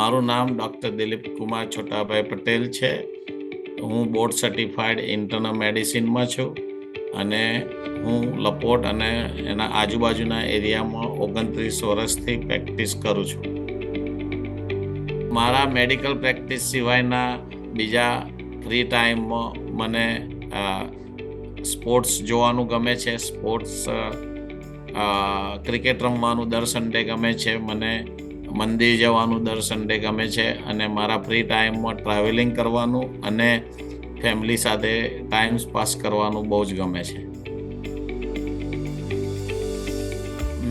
મારું નામ ડૉક્ટર દિલીપ કુમાર છોટાભાઈ પટેલ છે. હું બોર્ડ સર્ટિફાઈડ ઇન્ટરનલ મેડિસિનમાં છું અને હું લપોટ અને એના આજુબાજુના એરિયામાં ઓગણત્રીસ વર્ષથી પ્રેક્ટિસ કરું છું. મારા મેડિકલ પ્રેક્ટિસ સિવાયના બીજા ફ્રી ટાઈમમાં મને સ્પોર્ટ્સ જોવાનું ગમે છે. સ્પોર્ટ્સ ક્રિકેટ રમવાનું દર સન્ડે ગમે છે. મને મંદિર જવાનું દર સન્ડે ગમે છે અને મારા ફ્રી ટાઈમમાં ટ્રાવેલિંગ કરવાનું અને ફેમિલી સાથે ટાઈમ પાસ કરવાનું બહુ જ ગમે છે.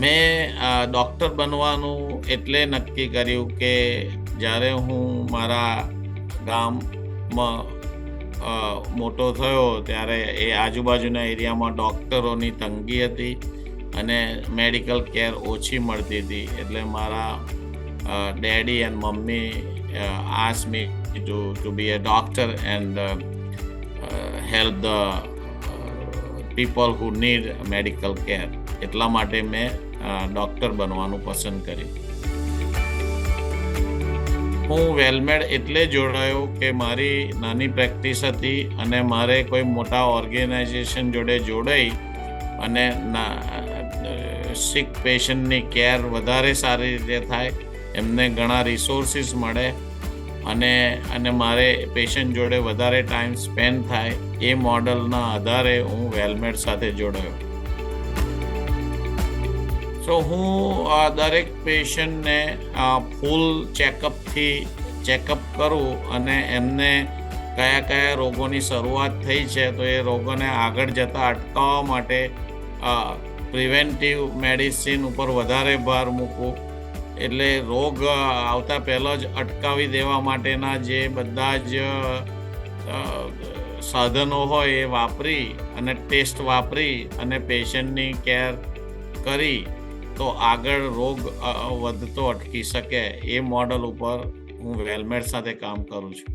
મેં ડૉક્ટર બનવાનું એટલે નક્કી કર્યું કે જ્યારે હું મારા ગામમાં મોટો થયો ત્યારે એ આજુબાજુના એરિયામાં ડૉક્ટરોની તંગી હતી અને મેડિકલ કેર ઓછી મળતી હતી. એટલે મારા daddy and mummy as me to to be a doctor and help the people who need medical care એટલા માટે મેં ડૉક્ટર બનવાનું પસંદ કર્યું. હું વેલમેડ એટલે જોડાયો કે મારી નાની પ્રેક્ટિસ હતી અને મારે કોઈ મોટા ઓર્ગેનાઇઝેશન જોડે જોડાઈ અને સિક પેશન્ટની કેર વધારે સારી રીતે થાય એમને ઘણા રિસોર્સિસ મળે અને અને મારે પેશન્ટ જોડે વધારે ટાઈમ સ્પેન્ડ થાય એ મોડલના આધારે હું વેલમેડ સાથે જોડાયો. સો હું દરેક પેશન્ટને ફૂલ ચેકઅપથી ચેકઅપ કરું અને એમને કયા કયા રોગોની શરૂઆત થઈ છે તો એ રોગોને આગળ જતાં અટકાવવા માટે પ્રિવેન્ટિવ મેડિસિન ઉપર વધારે ભાર મૂકું એટલે રોગ આવતા પહેલાં જ અટકાવી દેવા માટેના જે બધા જ સાધનો હોય એ વાપરી અને ટેસ્ટ વાપરી અને પેશન્ટની કેર કરી તો આગળ રોગ વધતો અટકી શકે એ મોડલ ઉપર હું વેલમેડ સાથે કામ કરું છું.